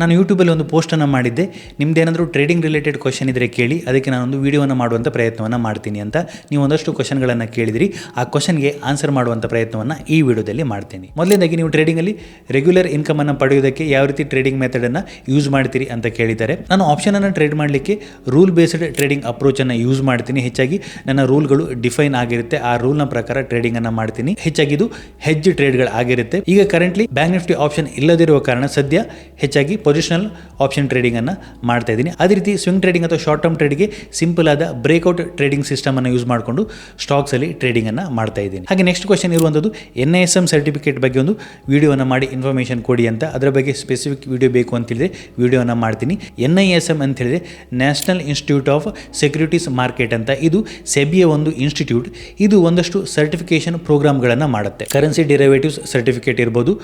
ನಾನು ಯೂಟ್ಯೂಬಲ್ಲಿ ಒಂದು ಪೋಸ್ಟನ್ನು ಮಾಡಿದ್ದೆ. ನಿಮ್ದೇನಾದರೂ ಟ್ರೇಡಿಂಗ್ ರಿಲೇಟೆಡ್ ಕ್ವಶನ್ ಇದ್ದರೆ ಕೇಳಿ, ಅದಕ್ಕೆ ನಾನೊಂದು ವಿಡಿಯೋವನ್ನು ಮಾಡುವಂಥ ಪ್ರಯತ್ನವನ್ನು ಮಾಡ್ತೀನಿ ಅಂತ ನೀವು ಒಂದಷ್ಟು ಕ್ವಶನ್ಗಳನ್ನು ಕೇಳಿದಿರಿ. ಆ ಕ್ವಶನ್ಗೆ ಆನ್ಸರ್ ಮಾಡುವಂಥ ಪ್ರಯತ್ನವನ್ನು ಈ ವಿಡಿಯೋದಲ್ಲಿ ಮಾಡ್ತೀನಿ. ಮೊದಲನೇದಾಗಿ ನೀವು ಟ್ರೇಡಿಂಗಲ್ಲಿ ರೆಗ್ಯುಲರ್ ಇನ್ಕಮನ್ನು ಪಡೆಯೋದಕ್ಕೆ ಯಾವ ರೀತಿ ಟ್ರೇಡಿಂಗ್ ಮೆಥಡನ್ನು ಯೂಸ್ ಮಾಡ್ತೀರಿ ಅಂತ ಕೇಳಿದ್ದಾರೆ ನಾನು ಆಪ್ಷನನ್ನು ಟ್ರೇಡ್ ಮಾಡಲಿಕ್ಕೆ ರೂಲ್ ಬೇಸ್ಡ್ ಟ್ರೇಡಿಂಗ್ ಅಪ್ರೋಚನ್ನು ಯೂಸ್ ಮಾಡ್ತೀನಿ. ಹೆಚ್ಚಾಗಿ ನನ್ನ ರೂಲ್ಗಳು ಡಿಫೈನ್ ಆಗಿರುತ್ತೆ. ಆ ರೂಲ್ನ ಪ್ರಕಾರ ಟ್ರೇಡಿಂಗನ್ನು ಮಾಡ್ತೀನಿ. ಹೆಚ್ಚಾಗಿ ಇದು ಹೆಜ್ ಟ್ರೇಡ್ಗಳಾಗಿರುತ್ತೆ ಈಗ ಕರೆಂಟ್ಲಿ ಬ್ಯಾಂಕ್ ನಿಫ್ಟಿ ಆಪ್ಷನ್ ಇಲ್ಲದಿರುವ ಕಾರಣ ಸದ್ಯ ಹೆಚ್ಚಾಗಿ ಪೊಸಿಷನಲ್ ಆಪ್ಷನ್ ಟ್ರೇಡಿಂಗನ್ನು ಮಾಡ್ತಾ ಇದ್ದೀನಿ. ಅದೇ ರೀತಿ ಸ್ವಿಂಗ್ ಟ್ರೇಡಿಂಗ್ ಅಥವಾ ಶಾರ್ಟ್ ಟರ್ಮ್ ಟ್ರೇಡಿಗೆ ಸಿಂಪಲ್ ಆದ ಬ್ರೇಕ್ಔಟ್ ಟ್ರೇಡಿಂಗ್ ಸಿಸ್ಟಮನ್ನು ಯೂಸ್ ಮಾಡಿಕೊಂಡು ಸ್ಟಾಕ್ಸಲ್ಲಿ ಟ್ರೇಡಿಂಗನ್ನು ಮಾಡ್ತಾ ಇದ್ದೀನಿ. ಹಾಗೆ ನೆಕ್ಸ್ಟ್ ಕ್ವಶನ್ ಇರುವಂಥದ್ದು N I S M certificate ಬಗ್ಗೆ ಒಂದು ವೀಡಿಯೋನ ಮಾಡಿ ಇನ್ಫಾರ್ಮೇಷನ್ ಕೊಡಿ ಅಂತ. ಅದರ ಬಗ್ಗೆ ಸ್ಪೆಸಿಫಿಕ್ ವಿಡಿಯೋ ಬೇಕು ಅಂತ ಹೇಳಿದ್ರೆ ವಿಡಿಯೋವನ್ನು ಮಾಡ್ತೀನಿ. ಎನ್ ಐ ಎಸ್ ಎಂ ಅಂತ ಹೇಳಿದ್ರೆ National Institute of Securities Market ಅಂತ. ಇದು ಸೆಬಿಯ ಒಂದು ಇನ್ಸ್ಟಿಟ್ಯೂಟ್ ಇದು ಒಂದಷ್ಟು ಸರ್ಟಿಫಿಕೇಶನ್ ಪ್ರೋಗ್ರಾಮ್ಗಳನ್ನು ಮಾಡುತ್ತೆ. ಕರೆನ್ಸಿ ಡಿರೈವೇಟಿವ್ಸ್ ಸರ್ಟಿಫಿಕೇಟ್ ಇರ್ಬೋದು.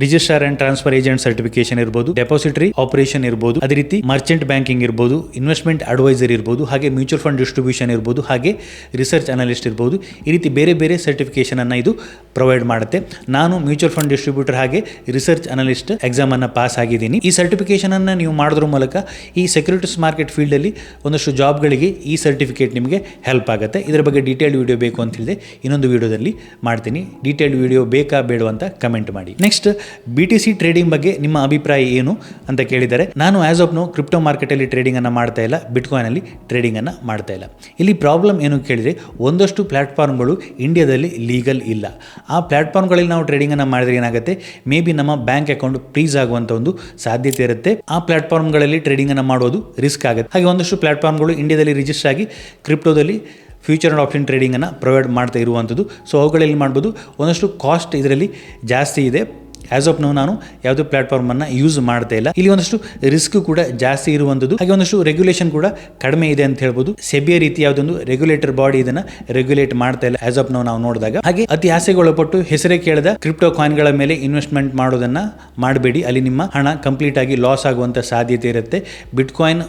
Registrar and transfer agent certification ಇರ್ಬೋದು, ಡೆಪಾಸಿಟರಿ ಆಪರೇಷನ್ ಇರ್ಬೋದು, ಅದೇ ರೀತಿ ಮರ್ಚೆಂಟ್ ಬ್ಯಾಂಕಿಂಗ್ ಇರ್ಬೋದು, ಇನ್ವೆಸ್ಟ್ಮೆಂಟ್ ಅಡ್ವೈಸರ್ ಇರ್ಬೋದು, ಹಾಗೆ ಮ್ಯೂಚುವಲ್ ಫಂಡ್ ಡಿಸ್ಟ್ರಿಬ್ಯೂಷನ್ ಇರ್ಬೋದು, ಹಾಗೆ ರಿಸರ್ಚ್ ಅನಲಿಸ್ಟ್ ಇರ್ಬೋದು. ಈ ರೀತಿ ಬೇರೆ ಬೇರೆ ಸರ್ಟಿಫಿಕೇಶನ್ ಅನ್ನು ಇದು ಪ್ರೊವೈಡ್ ಮಾಡುತ್ತೆ. ನಾನು ಮ್ಯೂಚುವಲ್ ಫಂಡ್ ಡಿಸ್ಟ್ರಿಬ್ಯೂಟರ್ ಹಾಗೆ ರಿಸರ್ಚ್ ಅನಲಿಸ್ಟ್ ಎಕ್ಸಾಮ್ ಅನ್ನು ಪಾಸ್ ಆಗಿದ್ದೀನಿ. ಈ ಸರ್ಟಿಫಿಕೇಶನ್ ಅನ್ನು ನೀವು ಮಾಡೋದ್ರ ಮೂಲಕ ಈ ಸೆಕ್ಯೂರಿಟೀಸ್ ಮಾರ್ಕೆಟ್ ಫೀಲ್ಡ್ ಅಲ್ಲಿ ಒಂದಷ್ಟು ಜಾಬ್ಗಳಿಗೆ ಈ ಸರ್ಟಿಫಿಕೇಟ್ ನಿಮಗೆ ಹೆಲ್ಪ್ ಆಗುತ್ತೆ. ಇದರ ಬಗ್ಗೆ ಡೀಟೇಲ್ಡ್ ವಿಡಿಯೋ ಬೇಕು ಅಂತ ಹೇಳಿದೆ ಇನ್ನೊಂದು ವಿಡಿಯೋದಲ್ಲಿ ಮಾಡ್ತೀನಿ. ಡೀಟೇಲ್ಡ್ ವಿಡಿಯೋ ಬೇಕಾ ಬೇಡ ಅಂತ ಕಮೆಂಟ್ ಮಾಡಿ. Next B T C trading ಬಗ್ಗೆ ನಿಮ್ಮ ಅಭಿಪ್ರಾಯ ಏನು ಅಂತ ಕೇಳಿದ್ದಾರೆ ನಾನು ಆಸ್ ಆಫ್ ನೋ ಕ್ರಿಪ್ಟೋ ಮಾರ್ಕೆಟಲ್ಲಿ ಟ್ರೇಡಿಂಗನ್ನು ಮಾಡ್ತಾ ಇಲ್ಲ ಬಿಟ್ಕಾಯಿನ್ ಟ್ರೇಡಿಂಗನ್ನು ಮಾಡ್ತಾ ಇಲ್ಲ. ಇಲ್ಲಿ ಪ್ರಾಬ್ಲಮ್ ಏನು ಕೇಳಿದರೆ, ಒಂದಷ್ಟು ಪ್ಲ್ಯಾಟ್ಫಾರ್ಮ್ಗಳು ಇಂಡಿಯಾದಲ್ಲಿ ಲೀಗಲ್ ಇಲ್ಲ. ಆ ಪ್ಲ್ಯಾಟ್ಫಾರ್ಮ್ಗಳಲ್ಲಿ ನಾವು ಟ್ರೇಡಿಂಗನ್ನು ಮಾಡಿದ್ರೆ ಏನಾಗುತ್ತೆ ಮೇ ಬಿ ನಮ್ಮ ಬ್ಯಾಂಕ್ ಅಕೌಂಟ್ ಫ್ರೀಸ್ ಆಗುವಂಥ ಒಂದು ಸಾಧ್ಯತೆ ಇರುತ್ತೆ. ಆ ಪ್ಲಾಟ್ಫಾರ್ಮ್ಗಳಲ್ಲಿ ಟ್ರೇಡಿಂಗನ್ನು ಮಾಡೋದು ರಿಸ್ಕ್ ಆಗುತ್ತೆ. ಹಾಗೆ ಒಂದಷ್ಟು ಪ್ಲ್ಯಾಟ್ಫಾರ್ಮ್ಗಳು ಇಂಡಿಯಾದಲ್ಲಿ ರಿಜಿಸ್ಟರ್ ಆಗಿ ಕ್ರಿಪ್ಟೋದಲ್ಲಿ ಫ್ಯೂಚರ್ ಆ್ಯಂಡ್ ಆಪ್ಷನ್ ಟ್ರೇಡಿಂಗನ್ನು ಪ್ರೊವೈಡ್ ಮಾಡ್ತಾ ಇರುವಂಥದ್ದು ಸೊ ಅವುಗಳಲ್ಲಿ ಮಾಡ್ಬೋದು. ಒಂದಷ್ಟು ಕಾಸ್ಟ್ ಇದರಲ್ಲಿ ಜಾಸ್ತಿ ಇದೆ. ಆಸ್ ಆಫ್ ನೋ ನಾನು ಯಾವುದೇ ಅನ್ನ ಯೂಸ್ ಮಾಡ್ತಾ ಇಲ್ಲ. ಇಲ್ಲಿ ಒಂದಷ್ಟು ರಿಸ್ಕ್ ಕೂಡ ಜಾಸ್ತಿ ಇರುವಂಥದ್ದು ಹಾಗೆ ಒಂದಷ್ಟು ರೆಗ್ಯುಲೇಷನ್ ಕೂಡ ಕಡಿಮೆ ಇದೆ ಅಂತ ಹೇಳ್ಬೋದು. ಸೆಬಿಯ ರೀತಿ ಯಾವುದೊಂದು ರೆಗ್ಯುಲೇಟರ್ ಬಾಡಿ ಇದನ್ನ ರೆಗ್ಯುಲೇಟ್ ಮಾಡ್ತಾ ಇಲ್ಲ ಆಸ್ ಆಫ್ ನೋ ನಾವು ನೋಡಿದಾಗ. ಹಾಗೆ ಅತಿ ಆಸೆಗೊಳಪಟ್ಟು ಹೆಸರೇ ಕೇಳದ ಕ್ರಿಪ್ಟೋ ಕಾಯಿನ್ಗಳ ಮೇಲೆ ಇನ್ವೆಸ್ಟ್ಮೆಂಟ್ ಮಾಡೋದನ್ನ ಮಾಡಬೇಡಿ. ಅಲ್ಲಿ ನಿಮ್ಮ ಹಣ ಕಂಪ್ಲೀಟ್ ಆಗಿ ಲಾಸ್ ಆಗುವಂತ ಸಾಧ್ಯತೆ ಇರುತ್ತೆ. ಬಿಟ್ಕಾಯಿನ್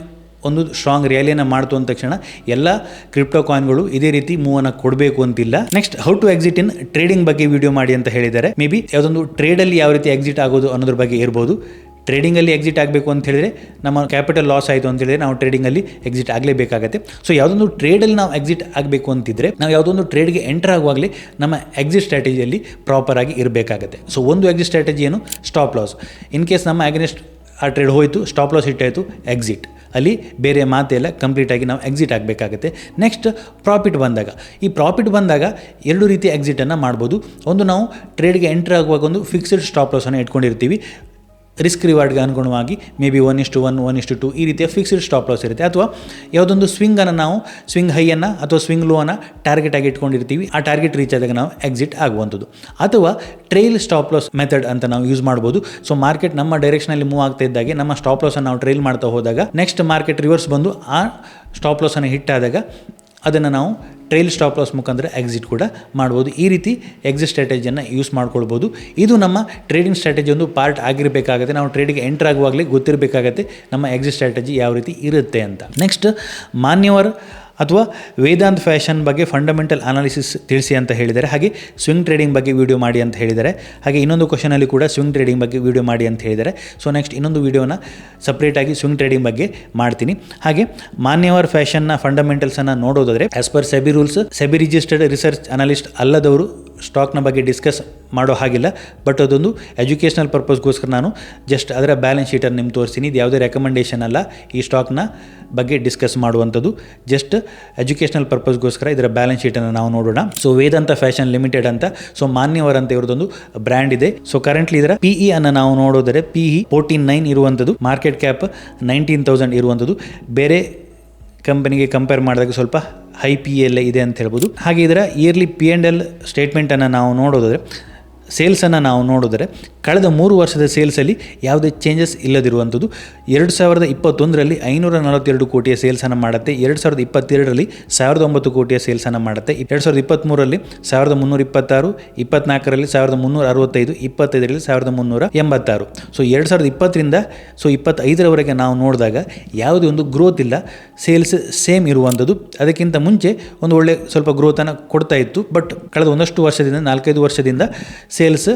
ಒಂದು ಸ್ಟ್ರಾಂಗ್ ರ್ಯಾಲಿಯನ್ನು ಮಾಡ್ತು ಅಂದ ತಕ್ಷಣ ಎಲ್ಲ ಕ್ರಿಪ್ಟೋ ಕಾಯಿನ್ಗಳು ಇದೇ ರೀತಿ ಮೂವ್ ಕೊಡಬೇಕು ಅಂತಿಲ್ಲ. Next how to exit in trading ಬಗ್ಗೆ ವಿಡಿಯೋ ಮಾಡಿ ಅಂತ ಹೇಳಿದ್ದಾರೆ. ಮೇ ಬಿ ಯಾವುದೊಂದು ಟ್ರೇಡಲ್ಲಿ ಯಾವ ರೀತಿ ಎಕ್ಸಿಟ್ ಆಗೋದು ಅನ್ನೋದ್ರ ಬಗ್ಗೆ ಇರ್ಬೋದು. ಟ್ರೇಡಿಂಗಲ್ಲಿ ಎಕ್ಸಿಟ್ ಆಗಬೇಕು ಅಂತ ಹೇಳಿದ್ರೆ ನಮ್ಮ ಕ್ಯಾಪಿಟಲ್ ಲಾಸ್ ಆಯಿತು ಅಂತ ಹೇಳಿದ್ರೆ ನಾವು ಟ್ರೇಡಿಂಗಲ್ಲಿ ಎಕ್ಸಿಟ್ ಆಗಲೇಬೇಕಾಗತ್ತೆ. ಸೊ ಯಾವುದೊಂದು ಟ್ರೇಡಲ್ಲಿ ನಾವು ಎಕ್ಸಿಟ್ ಆಗಬೇಕು ಅಂತಿದ್ರೆ, ನಾವು ಯಾವುದೊಂದು ಟ್ರೇಡ್ಗೆ ಎಂಟರ್ ಆಗುವಾಗಲೇ ನಮ್ಮ ಎಕ್ಸಿಟ್ ಸ್ಟ್ರಾಟಜಿಯಲ್ಲಿ ಪ್ರಾಪರ್ ಆಗಿ ಇರಬೇಕಾಗತ್ತೆ. ಸೊ ಒಂದು ಎಕ್ಸಿಟ್ ಸ್ಟ್ರಾಟಜಿ ಏನು? ಸ್ಟಾಪ್ ಲಾಸ್ ಇನ್ ಕೇಸ್ ನಮ್ಮ ಅಗೇನೆಸ್ಟ್ ಆ ಟ್ರೇಡ್ ಹೋಯಿತು ಸ್ಟಾಪ್ ಲಾಸ್ ಹಿಟ್ಟಾಯಿತು ಎಕ್ಸಿಟ್ ಅಲ್ಲಿ ಬೇರೆ ಮಾತೆಲ್ಲ ಕಂಪ್ಲೀಟಾಗಿ ನಾವು ಎಕ್ಸಿಟ್ ಆಗಬೇಕಾಗುತ್ತೆ. ನೆಕ್ಸ್ಟ್ ಪ್ರಾಫಿಟ್ ಬಂದಾಗ. ಈ ಪ್ರಾಫಿಟ್ ಬಂದಾಗ ಎರಡು ರೀತಿ ಎಕ್ಸಿಟನ್ನು ಮಾಡ್ಬೋದು. ಒಂದು ನಾವು ಟ್ರೇಡ್ಗೆ ಎಂಟ್ರ್ ಆಗುವಾಗ ಒಂದು ಫಿಕ್ಸ್ಡ್ ಸ್ಟಾಪ್ ಲಾಸನ್ನು ಇಟ್ಕೊಂಡಿರ್ತೀವಿ. ರಿಸ್ಕ್ ರಿವಾರ್ಡ್ಗೆ ಅನುಗುಣವಾಗಿ ಮೇ ಬಿ ಒನ್ ಇಷ್ಟು ಒನ್ ಒನ್ ಇಷ್ಟು ಟು ಈ ರೀತಿಯ ಫಿಕ್ಸ್ಡ್ ಸ್ಟಾಪ್ ಲಾಸ್ ಇರುತ್ತೆ. ಅಥವಾ ಯಾವುದೊಂದು ಸ್ವಿಂಗನ್ನು ನಾವು ಸ್ವಿಂಗ್ ಹೈಯನ್ನು ಅಥವಾ ಸ್ವಿಂಗ್ ಲೋನ ಟಾರ್ಗೆಟ್ ಆಗಿ ಇಟ್ಕೊಂಡಿರ್ತೀವಿ, ಆ ಟಾರ್ಗೆಟ್ ರೀಚ್ ಆದಾಗ ನಾವು ಎಕ್ಸಿಟ್ ಆಗುವಂಥದ್ದು. ಅಥವಾ ಟ್ರೈಲ್ ಸ್ಟಾಪ್ ಲಾಸ್ ಮೆಥಡ್ ಅಂತ ನಾವು ಯೂಸ್ ಮಾಡ್ಬೋದು. ಸೊ ಮಾರ್ಕೆಟ್ ನಮ್ಮ ಡೈರೆಕ್ಷನಲ್ಲಿ ಮೂವ್ ಆಗ್ತಾ ಇದ್ದಾಗೆ, ನಮ್ಮ ಸ್ಟಾಪ್ ಲಾಸನ್ನು ನಾವು ಟ್ರೈಲ್ ಮಾಡ್ತಾ ಹೋದಾಗ ನೆಕ್ಸ್ಟ್ ಮಾರ್ಕೆಟ್ ರಿವರ್ಸ್ ಬಂದು ಆ ಸ್ಟಾಪ್ ಲಾಸನ್ನು ಹಿಟ್ ಆದಾಗ ಅದನ್ನು ನಾವು ಟ್ರೈಲ್ ಸ್ಟಾಪ್ ಲಾಸ್ ಮುಖಾಂತರ ಎಕ್ಸಿಟ್ ಕೂಡ ಮಾಡ್ಬೋದು. ಈ ರೀತಿ ಎಕ್ಸಿಟ್ ಸ್ಟ್ರಾಟಜಿಯನ್ನು ಯೂಸ್ ಮಾಡ್ಕೊಳ್ಬೋದು. ಇದು ನಮ್ಮ ಟ್ರೇಡಿಂಗ್ ಸ್ಟ್ರಾಟಜಿ ಒಂದು ಪಾರ್ಟ್ ಆಗಿರಬೇಕಾಗುತ್ತೆ. ನಾವು ಟ್ರೇಡಿಗೆ ಎಂಟರ್ ಆಗುವಾಗಲೇ ಗೊತ್ತಿರಬೇಕಾಗತ್ತೆ ನಮ್ಮ ಎಕ್ಸಿಟ್ ಸ್ಟ್ರಾಟಜಿ ಯಾವ ರೀತಿ ಇರುತ್ತೆ ಅಂತ. ನೆಕ್ಸ್ಟ್ ಮಾನ್ಯವರ್ ಅಥವಾ ವೇದಾಂತ್ ಫ್ಯಾಷನ್ ಬಗ್ಗೆ ಫಂಡಮೆಂಟಲ್ ಅನಾಲಿಸಿಸ್ ತಿಳಿಸಿ ಅಂತ ಹೇಳಿದ್ದಾರೆ ಹಾಗೆ ಸ್ವಿಂಗ್ ಟ್ರೇಡಿಂಗ್ ಬಗ್ಗೆ ವಿಡಿಯೋ ಮಾಡಿ ಅಂತ ಹೇಳಿದ್ದಾರೆ ಹಾಗೆ ಇನ್ನೊಂದು ಕ್ವಶನಲ್ಲಿ ಕೂಡ ಸ್ವಿಂಗ್ ಟ್ರೇಡಿಂಗ್ ಬಗ್ಗೆ ವಿಡಿಯೋ ಮಾಡಿ ಅಂತ ಹೇಳಿದ್ದಾರೆ ಸೊ ನೆಕ್ಸ್ಟ್ ಇನ್ನೊಂದು ವಿಡಿಯೋನ ಸಪ್ರೇಟಾಗಿ ಸ್ವಿಂಗ್ ಟ್ರೇಡಿಂಗ್ ಬಗ್ಗೆ ಮಾಡ್ತೀನಿ. ಹಾಗೆ ಮಾನ್ಯವರ್ ಫ್ಯಾಷನ್ನ ಫಂಡಮೆಂಟಲ್ಸನ್ನು ನೋಡೋದಾದರೆ as per SEBI rules SEBI registered research analyst ಅಲ್ಲದವರು ಸ್ಟಾಕ್ನ ಬಗ್ಗೆ ಡಿಸ್ಕಸ್ ಮಾಡೋ ಹಾಗಿಲ್ಲ, ಬಟ್ ಅದೊಂದು ಎಜುಕೇಷನಲ್ ಪರ್ಪಸ್ಗೋಸ್ಕರ ನಾನು ಜಸ್ಟ್ ಅದರ ಬ್ಯಾಲೆನ್ಸ್ ಶೀಟನ್ನು ನಿಮ್ಗೆ ತೋರಿಸ್ತೀನಿ. ಇದು ಯಾವುದೇ ರೆಕಮೆಂಡೇಷನ್ ಅಲ್ಲ, ಈ ಸ್ಟಾಕ್ನ ಬಗ್ಗೆ ಡಿಸ್ಕಸ್ ಮಾಡುವಂಥದ್ದು. ಜಸ್ಟ್ ಎಜುಕೇಷನಲ್ ಪರ್ಪಸ್ಗೋಸ್ಕರ ಇದರ ಬ್ಯಾಲೆನ್ಸ್ ಶೀಟನ್ನು ನಾವು ನೋಡೋಣ. ಸೊ, ವೇದಾಂತ ಫ್ಯಾಷನ್ ಲಿಮಿಟೆಡ್ ಅಂತ, ಸೊ ಮಾನ್ಯವರ್ ಅಂತ ಇರೋದೊಂದು ಬ್ರ್ಯಾಂಡ್ ಇದೆ. ಸೊ ಕರೆಂಟ್ಲಿ ಇದರ ಪಿ ಇ ಅನ್ನು ನಾವು ನೋಡೋದರೆ ಇ ಫೋರ್ಟೀನ್ ನೈನ್ ಇರುವಂಥದ್ದು ಮಾರ್ಕೆಟ್ ಕ್ಯಾಪ್ ನೈನ್ಟೀನ್ ತೌಸಂಡ್ ಇರುವಂಥದ್ದು. ಬೇರೆ ಕಂಪನಿಗೆ ಕಂಪೇರ್ ಮಾಡಿದಾಗ ಸ್ವಲ್ಪ ಹೈ ಪಿ ಎಲ್ ಇದೆ ಅಂತ ಹೇಳ್ಬೋದು. ಹಾಗೆ ಇದರ ಇಯರ್ಲಿ ಪಿ ಆ್ಯಂಡ್ ಎಲ್ ಸ್ಟೇಟ್ಮೆಂಟನ್ನು ನಾವು ನೋಡೋದಾದರೆ ಸೇಲ್ಸನ್ನು ನಾವು ನೋಡಿದ್ರೆ ಕಳೆದ ಮೂರು ವರ್ಷದ ಸೇಲ್ಸಲ್ಲಿ ಯಾವುದೇ ಚೇಂಜಸ್ ಇಲ್ಲದಿರುವಂಥದ್ದು. ಎರಡು ಸಾವಿರದ ಇಪ್ಪತ್ತೊಂದರಲ್ಲಿ ಐನೂರ ನಲವತ್ತೆರಡು ಕೋಟಿಯ ಸೇಲ್ಸನ್ನು ಮಾಡುತ್ತೆ. ಎರಡು ಸಾವಿರದ ಇಪ್ಪತ್ತೆರಡರಲ್ಲಿ ಸಾವಿರದ ಒಂಬತ್ತು ಕೋಟಿಯ ಸೇಲ್ಸನ್ನು ಮಾಡುತ್ತೆ. ಎರಡು ಸಾವಿರದ ಇಪ್ಪತ್ತ್ಮೂರರಲ್ಲಿ ಸಾವಿರದ ಮುನ್ನೂರ ಇಪ್ಪತ್ತಾರು ಇಪ್ಪತ್ನಾಲ್ಕರಲ್ಲಿ ಸಾವಿರದ ಮುನ್ನೂರ ಅರವತ್ತೈದು, ಇಪ್ಪತ್ತೈದರಲ್ಲಿ ಸಾವಿರದ ಮುನ್ನೂರ ಎಂಬತ್ತಾರು. ಸೊ ಎರಡು ಸಾವಿರದ ಇಪ್ಪತ್ತರಿಂದ ಸೊ ಇಪ್ಪತ್ತೈದರವರೆಗೆ ನಾವು ನೋಡಿದಾಗ ಯಾವುದೇ ಒಂದು ಗ್ರೋತ್ ಇಲ್ಲ. ಸೇಲ್ಸ್ ಸೇಮ್ ಇರುವಂಥದ್ದು. ಅದಕ್ಕಿಂತ ಮುಂಚೆ ಒಂದು ಒಳ್ಳೆ ಸ್ವಲ್ಪ ಗ್ರೋತನ್ನು ಕೊಡ್ತಾ ಇತ್ತು. ಬಟ್ ಕಳೆದ ಒಂದಷ್ಟು ವರ್ಷದಿಂದ, ನಾಲ್ಕೈದು ವರ್ಷದಿಂದ ಸೇಲ್ಸ್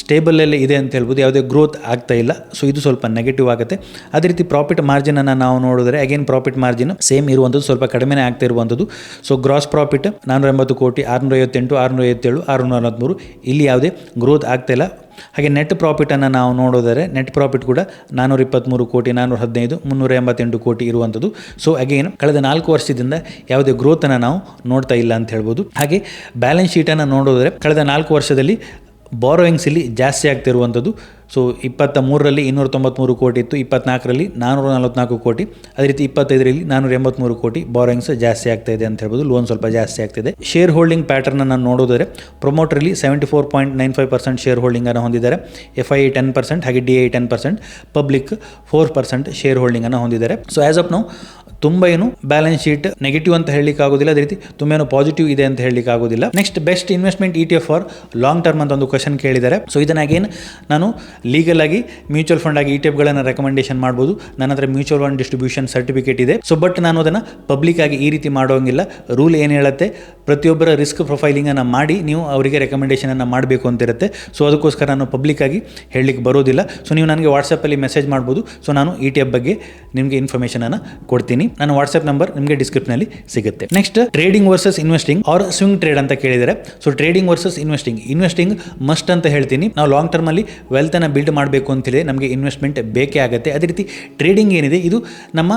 ಸ್ಟೇಬಲಲ್ಲೇ ಇದೆ ಅಂತ ಹೇಳ್ಬೋದು. ಯಾವುದೇ ಗ್ರೋತ್ ಆಗ್ತಾ ಇಲ್ಲ. ಸೊ ಇದು ಸ್ವಲ್ಪ ನೆಗೆಟಿವ್ ಆಗುತ್ತೆ. ಅದೇ ರೀತಿ ಪ್ರಾಫಿಟ್ ಮಾರ್ಜಿನನ್ನು ನಾವು ನೋಡಿದ್ರೆ ಅಗೇನ್ ಪ್ರಾಫಿಟ್ ಮಾರ್ಜಿನ್ ಸೇಮ್ ಇರುವಂಥದ್ದು, ಸ್ವಲ್ಪ ಕಡಿಮೆನೇ ಆಗ್ತಾ ಇರುವಂಥದ್ದು. ಸೊ ಗ್ರಾಸ್ ಪ್ರಾಫಿಟ್ ನಾನ್ನೂರ ಎಂಬತ್ತು ಕೋಟಿ ಆರುನೂರ ಐವತ್ತೆಂಟು ಆರುನೂರ ಐವತ್ತೇಳು ಆರುನೂರ ನಲವತ್ತ್ಮೂರು ಇಲ್ಲಿ ಯಾವುದೇ ಗ್ರೋತ್ ಆಗ್ತಾ ಇಲ್ಲ. ಹಾಗೆ ನೆಟ್ ಪ್ರಾಫಿಟನ್ನು ನಾವು ನೋಡಿದರೆ ನೆಟ್ ಪ್ರಾಫಿಟ್ ಕೂಡ ನಾನ್ನೂರ ಇಪ್ಪತ್ತ್ಮೂರು ಕೋಟಿ ನಾನ್ನೂರ ಹದಿನೈದು ಮುನ್ನೂರ ಎಂಬತ್ತೆಂಟು ಕೋಟಿ ಇರುವಂಥದ್ದು. ಸೊ ಅಗೇನ್ ಕಳೆದ ನಾಲ್ಕು ವರ್ಷದಿಂದ ಯಾವುದೇ ಗ್ರೋತನ್ನು ನಾವು ನೋಡ್ತಾ ಇಲ್ಲ ಅಂತ ಹೇಳ್ಬೋದು. ಹಾಗೆ ಬ್ಯಾಲೆನ್ಸ್ ಶೀಟನ್ನು ನೋಡೋದ್ರೆ, ಕಳೆದ ನಾಲ್ಕು ವರ್ಷದಲ್ಲಿ ಬಾರೋಯಿಂಗ್ಸ್ ಇಲ್ಲಿ ಜಾಸ್ತಿ ಆಗ್ತಿರುವಂಥದ್ದು. ಸೊ ಇಪ್ಪತ್ತ ಮೂರರಲ್ಲಿ ಇನ್ನೂರ ತೊಂಬತ್ತ್ಮೂರು ಕೋಟಿ ಇತ್ತು, ಇಪ್ಪತ್ನಾಲ್ಕರಲ್ಲಿ ನಾನ್ನೂರ ನಲವತ್ನಾಲ್ಕು ಕೋಟಿ. ಅದೇ ರೀತಿ ಇಪ್ಪತ್ತೈದರಲ್ಲಿ ನಾನ್ನೂರ ಎಂಬತ್ತ್ಮೂರು ಕೋಟಿ ಬಾರೋಯಿಂಗ್ಸ್ ಜಾಸ್ತಿ ಆಗ್ತಾ ಇದೆ ಅಂತ ಹೇಳ್ಬೋದು ಲೋನ್ ಸ್ವಲ್ಪ ಜಾಸ್ತಿ ಆಗ್ತಿದೆ ಶೇರ್ ಹೋಲ್ಡಿಂಗ್ ಪ್ಯಾಟರ್ನನ್ನು ನೋಡೋದಾದ್ರೆ ಪ್ರೊಮೋಟರಲ್ಲಿ seventy four point nine five percent share ಹೋಲ್ಡಿಂಗನ್ನು ಹೊಂದಿದ್ದಾರೆ. ಎಫ್ ಐ ಟೆನ್ ಪರ್ಸೆಂಟ್ ಹಾಗೆ D I ten percent public four percent share ಹೋಲ್ಡಿಂಗನ್ನು ಹೊಂದಿದ್ದಾರೆ. ಸೊ ಆ್ಯಸ್ ಆಫ್ ನಾವು ತುಂಬ ಏನು ಬ್ಯಾಲೆನ್ಸ್ ಶೀಟ್ ನೆಗೆಟಿವ್ ಅಂತ ಹೇಳಲಿಕ್ಕೆ ಆಗೋದಿಲ್ಲ. ಅದೇ ರೀತಿ ತುಂಬ ಏನು ಪಾಸಿಟಿವ್ ಇದೆ ಅಂತ ಹೇಳಲಿಕ್ಕೆ ಆಗೋದಿಲ್ಲ. Next best investment E T F for long term ಅಂತ ಒಂದು ಕ್ವಶನ್ ಕೇಳಿದ್ದಾರೆ. ಸೊ ಇದನ್ನ ಅಗೇನ್ ನಾನು ಲೀಗಲ್ ಆಗಿ ಮ್ಯೂಚುವಲ್ ಫಂಡ್ ಆಗಿ ಇ ಟಿ ಎಫ್ಗಳನ್ನು ರೆಕಮೆಂಡೇಶನ್ ಮಾಡ್ಬೋದು. ನನ್ನ ಹತ್ರ ಮ್ಯೂಚುವಲ್ ಫಂಡ್ ಡಿಸ್ಟ್ರಿಬ್ಯೂಷನ್ ಸರ್ಟಿಫಿಕೇಟ್ ಇದೆ. ಸೊ ಬಟ್ ನಾನು ಅದನ್ನು ಪಬ್ಲಿಕ್ ಆಗಿ ಈ ರೀತಿ ಮಾಡೋಂಗಿಲ್ಲ. ರೂಲ್ ಏನು ಹೇಳುತ್ತೆ? ಪ್ರತಿಯೊಬ್ಬರ ರಿಸ್ಕ್ ಪ್ರೊಫೈಲಿಂಗನ್ನು ಮಾಡಿ ನೀವು ಅವರಿಗೆ ರೆಕಮೆಂಡೇಷನನ್ನು ಮಾಡಬೇಕು ಅಂತಿರುತ್ತೆ. ಸೊ ಅದಕ್ಕೋಸ್ಕರ ನಾನು ಪಬ್ಲಿಕ್ ಆಗಿ ಹೇಳಲಿಕ್ಕೆ ಬರೋದಿಲ್ಲ. ಸೊ ನೀವು ನನಗೆ ವಾಟ್ಸಪ್ಪಲ್ಲಿ ಮೆಸೇಜ್ ಮಾಡ್ಬೋದು. ಸೊ ನಾನು ಇ ಟಿ ಎಫ್ ಬಗ್ಗೆ ನಿಮಗೆ ಇನ್ಫಾರ್ಮೇಷನನ್ನು ಕೊಡ್ತೀನಿ. ನನ್ನ ವಾಟ್ಸಪ್ ನಂಬರ್ ನಿಮಗೆ ಡಿಸ್ಕ್ರಿಪ್ಷನಲ್ಲಿ ಸಿಗುತ್ತೆ. Next trading versus investing or swing trade ಅಂತ ಕೇಳಿದರೆ. So trading versus investing investing must ಅಂತ ಹೇಳ್ತೀನಿ. ನಾವು ಲಾಂಗ್ ಟರ್ಮಲ್ಲಿ ವೆಲ್ತನ್ನು ಬಿಲ್ಡ್ ಮಾಡಬೇಕು ಅಂತೇಳಿ ನಮಗೆ ಇನ್ವೆಸ್ಟ್ಮೆಂಟ್ ಬೇಕೇ ಆಗುತ್ತೆ. ಅದೇ ರೀತಿ ಟ್ರೇಡಿಂಗ್ ಏನಿದೆ ಇದು ನಮ್ಮ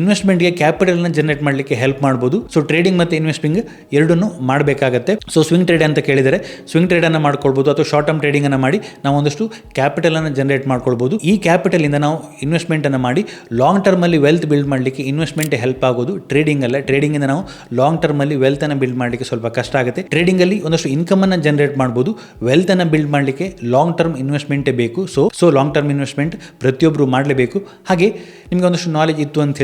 ಇನ್ವೆಸ್ಟ್ಮೆಂಟ್ಗೆ ಕ್ಯಾಪಿಟಲ್ನ ಜನರೇಟ್ ಮಾಡಲಿಕ್ಕೆ ಹೆಲ್ಪ್ ಮಾಡ್ಬೋದು. ಸೊ ಟ್ರೇಡಿಂಗ್ ಮತ್ತು ಇನ್ವೆಸ್ಟಿಂಗ್ ಎರಡನ್ನೂ ಮಾಡಬೇಕಾಗತ್ತೆ. ಸೊ ಸ್ವಿಂಗ್ ಟ್ರೇಡ್ ಅಂತ ಕೇಳಿದರೆ ಸ್ವಿಂಗ್ ಟ್ರೇಡನ್ನು ಮಾಡ್ಕೊಳ್ಬೋದು ಅಥವಾ ಶಾರ್ಟ್ ಟರ್ಮ್ ಟ್ರೇಡಿಂಗನ್ನು ಮಾಡಿ ನಾವು ಒಂದಷ್ಟು ಕ್ಯಾಪಿಟಲನ್ನು ಜನರೇಟ್ ಮಾಡ್ಕೊಳ್ಬಹುದು ಈ ಕ್ಯಾಪಿಟಲ್ ಇಂದ ನಾವು ಇನ್ವೆಸ್ಟ್ಮೆಂಟ್ ಅನ್ನು ಮಾಡಿ ಲಾಂಗ್ ಟರ್ಮಲ್ಲಿ ವೆಲ್ತ್ ಬಿಲ್ಡ್ ಮಾಡಲಿಕ್ಕೆ ಇನ್ವೆಸ್ಟ್ಮೆಂಟ್ ಹೆಲ್ಪ್ ಆಗೋದು. ಟ್ರೇಡಿಂಗ್ ಅಲ್ಲ ಟ್ರೇಡಿಂಗ್ ಇಂದ ನಾವು ಲಾಂಗ್ ಟರ್ಮಲ್ಲಿ ವೆಲ್ತನ್ನು ಬಿಲ್ಡ್ ಮಾಡಲಿಕ್ಕೆ ಸ್ವಲ್ಪ ಕಷ್ಟ ಆಗುತ್ತೆ. ಟ್ರೇಡಿಂಗ್ ಅಲ್ಲಿ ಒಂದಷ್ಟು ಇನ್ಕಮ್ ಅನ್ನು ಜನರೇಟ್ ವೆಲ್ತ್ನ ಬಿಲ್ಡ್ ಮಾಡಲಿಕ್ಕೆ ಲಾಂಗ್ ಟರ್ಮ್ ಇನ್ವೆಸ್ಟ್ಮೆಂಟ್ ಬೇಕು. So so long term investment ಪ್ರತಿಯೊಬ್ಬರು ಮಾಡಲೇಬೇಕು. ಹಾಗೆ ನಿಮಗೆ ಒಂದಷ್ಟು ನಾಲೆಜ್ ಇತ್ತು ಅಂತ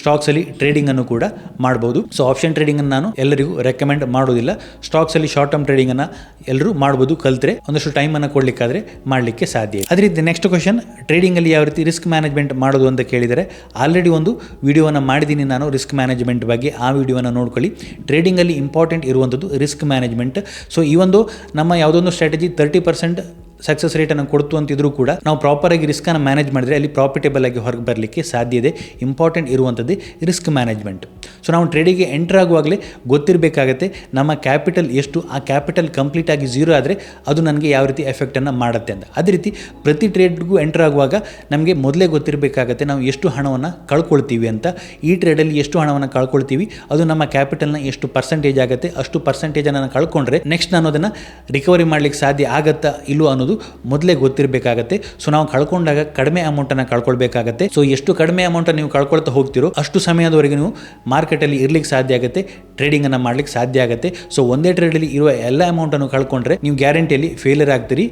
ಹೇಳಿದ್ರೆ ಟ್ರೇಡಿಂಗ್ ಅನ್ನು ಕೂಡ ಮಾಡಬಹುದು ಸೊ ಆಪ್ಷನ್ ಟ್ರೇಡಿಂಗ್ ಅನ್ನು ನಾನು ಎಲ್ಲರಿಗೂ ರೆಕಮೆಂಡ್ ಮಾಡೋದಿಲ್ಲ. ಸ್ಟಾಕ್ಸಲ್ಲಿ ಶಾರ್ಟ್ ಟರ್ಮ್ ಟ್ರೇಡಿಂಗ್ ಅನ್ನು ಎಲ್ಲರೂ ಮಾಡಬಹುದು ಕಲ್ತ್ರೆ ಒಂದಷ್ಟು ಟೈಮ್ ಅನ್ನು ಕೊಡಲಿಕ್ಕಾದ್ರೆ ಮಾಡಲಿಕ್ಕೆ ಸಾಧ್ಯ ಇದೆ. ಅದೇ ರೀತಿ ನೆಕ್ಸ್ಟ್ ಕ್ವಶನ್ ಟ್ರೇಡಿಂಗಲ್ಲಿ ಯಾವ ರೀತಿ ರಿಸ್ಕ್ ಮ್ಯಾನೇಜ್ಮೆಂಟ್ ಮಾಡೋದು ಅಂತ ಕೇಳಿದರೆ ಆಲ್ರೆಡಿ ಒಂದು ವಿಡಿಯೋವನ್ನು ಮಾಡಿದ್ದೀನಿ ನಾನು ರಿಸ್ಕ್ ಮ್ಯಾನೇಜ್ಮೆಂಟ್ ಬಗ್ಗೆ. ಆ ವಿಡಿಯೋವನ್ನು ನೋಡ್ಕೊಳ್ಳಿ. ಟ್ರೇಡಿಂಗಲ್ಲಿ ಇಂಪಾರ್ಟೆಂಟ್ ಇರುವಂಥದ್ದು ರಿಸ್ಕ್ ಮ್ಯಾನೇಜ್ಮೆಂಟ್ ಸೊ ಈ ಒಂದು ನಮ್ಮ ಯಾವುದೊಂದು ಸ್ಟ್ರಾಟಜಿ ತರ್ಟಿ ಪರ್ಸೆಂಟ್ ಸಕ್ಸಸ್ ರೇಟನ್ನು ಕೊಡ್ತು ಅಂತಿದ್ರು ಕೂಡ ನಾವು ಪ್ರಾಪರಾಗಿ ರಿಸ್ಕನ್ನು ಮ್ಯಾನೇಜ್ ಮಾಡಿದರೆ ಅಲ್ಲಿ ಪ್ರಾಫಿಟೇಬಲ್ ಆಗಿ ಹೊರಗೆ ಬರಲಿಕ್ಕೆ ಸಾಧ್ಯ ಇದೆ. ಇಂಪಾರ್ಟೆಂಟ್ ಇರುವಂಥದ್ದು ರಿಸ್ಕ್ ಮ್ಯಾನೇಜ್ಮೆಂಟ್ ಸೊ ನಾವು ಟ್ರೇಡಿಗೆ ಎಂಟ್ರ್ ಆಗುವಾಗಲೇ ಗೊತ್ತಿರಬೇಕಾಗತ್ತೆ ನಮ್ಮ ಕ್ಯಾಪಿಟಲ್ ಎಷ್ಟು, ಆ ಕ್ಯಾಪಿಟಲ್ ಕಂಪ್ಲೀಟ್ ಆಗಿ ಝೀರೋ ಆದರೆ ಅದು ನನಗೆ ಯಾವ ರೀತಿ ಎಫೆಕ್ಟನ್ನು ಮಾಡುತ್ತೆ ಅಂತ. ಅದೇ ರೀತಿ ಪ್ರತಿ ಟ್ರೇಡ್ಗೂ ಎಂಟ್ರ್ ಆಗುವಾಗ ನಮಗೆ ಮೊದಲೇ ಗೊತ್ತಿರಬೇಕಾಗತ್ತೆ ನಾವು ಎಷ್ಟು ಹಣವನ್ನು ಕಳ್ಕೊಳ್ತೀವಿ ಅಂತ. ಈ ಟ್ರೇಡಲ್ಲಿ ಎಷ್ಟು ಹಣವನ್ನು ಕಳ್ಕೊಳ್ತೀವಿ, ಅದು ನಮ್ಮ ಕ್ಯಾಪಿಟಲ್ನ ಎಷ್ಟು ಪರ್ಸೆಂಟೇಜ್ ಆಗುತ್ತೆ, ಅಷ್ಟು ಪರ್ಸೆಂಟೇಜನ್ನು ನಾನು ಕಳ್ಕೊಂಡ್ರೆ ನೆಕ್ಸ್ಟ್ ನಾನು ಅದನ್ನು ರಿಕವರಿ ಮಾಡಲಿಕ್ಕೆ ಸಾಧ್ಯ ಆಗುತ್ತಾ ಇಲ್ಲೋ ಅನ್ನೋದು ಮೊದಲೇ ಗೊತ್ತಿರಬೇಕಾಗತ್ತೆ. ಸೊ ನಾವು ಕಳ್ಕೊಂಡಾಗ ಕಡಿಮೆ ಅಮೌಂಟನ್ನು ಕಳ್ಕೊಳ್ಬೇಕಾಗತ್ತೆ. ಸೊ ಎಷ್ಟು ಕಡಿಮೆ ಅಮೌಂಟನ್ನು ನೀವು ಕಳ್ಕೊಳ್ತಾ ಹೋಗ್ತಿರೋ ಅಷ್ಟು ಸಮಯದವರೆಗೆ ನೀವು ಮಾರ್ಕೆಟಲ್ಲಿ ಇರ್ಲಿಕ್ಕೆ ಸಾಧ್ಯ ಆಗುತ್ತೆ ಟ್ರೇಡಿಂಗನ್ನು ಮಾಡ್ಲಿಕ್ಕೆ ಸಾಧ್ಯ ಆಗುತ್ತೆ. ಸೊ ಒಂದೇ ಟ್ರೇಡಲ್ಲಿ ಇರುವ ಎಲ್ಲ ಅಮೌಂಟನ್ನು ಕಳ್ಕೊಂಡ್ರೆ ನೀವು ಗ್ಯಾರಂಟಿಯಲ್ಲಿ ಫೇಲಿಯರ್ ಆಗ್ತೀರಿ.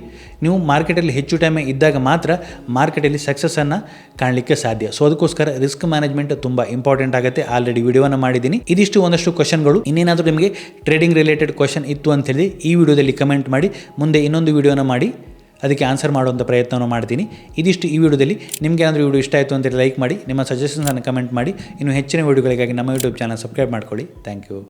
ನೀವು ಮಾರ್ಕೆಟಲ್ಲಿ ಹೆಚ್ಚು ಟೈಮ್ ಇದ್ದಾಗ ಮಾತ್ರ ಮಾರ್ಕೆಟಲ್ಲಿ ಸಕ್ಸಸ್ಸನ್ನು ಕಾಣಲಿಕ್ಕೆ ಸಾಧ್ಯ. ಸೊ ಅದಕ್ಕೋಸ್ಕರ ರಿಸ್ಕ್ ಮ್ಯಾನೇಜ್ಮೆಂಟ್ ತುಂಬ ಇಂಪಾರ್ಟೆಂಟ್ ಆಗುತ್ತೆ. ಆಲ್ರೆಡಿ ವಿಡಿಯೋನ ಮಾಡಿದ್ದೀನಿ. ಇದಿಷ್ಟು ಒಂದಷ್ಟು ಕ್ವಶನ್ಗಳು ಇನ್ನೇನಾದರೂ ನಿಮಗೆ ಟ್ರೇಡಿಂಗ್ ರಿಲೇಟೆಡ್ ಕ್ವಶನ್ ಇತ್ತು ಅಂತ ಹೇಳಿ ಈ ವಿಡಿಯೋದಲ್ಲಿ ಕಮೆಂಟ್ ಮಾಡಿ, ಮುಂದೆ ಇನ್ನೊಂದು ವಿಡಿಯೋನ ಮಾಡಿ. ಅದಕ್ಕೆ ಆನ್ಸರ್ ಮಾಡುವಂಥ ಪ್ರಯತ್ನವನ್ನು ಮಾಡ್ತೀನಿ. ಇದಿಷ್ಟು ಈ ವಿಡಿಯೋದಲ್ಲಿ. ನಿಮಗೆ ಏನಾದರೂ ವಿಡಿಯೋ ಇಷ್ಟ ಆಯಿತು ಅಂತೇಳಿ ಲೈಕ್ ಮಾಡಿ. ನಿಮ್ಮ ಸಜೆಷನ್ಸನ್ನು ಕಮೆಂಟ್ ಮಾಡಿ. ಇನ್ನು ಹೆಚ್ಚಿನ ವಿಡಿಯೋಗಳಿಗಾಗಿ ನಮ್ಮ ಯೂಟ್ಯೂಬ್ ಚಾನಲ್ ಸಬ್ಸ್ಕ್ರೈಬ್ ಮಾಡ್ಕೊಳ್ಳಿ. Thank you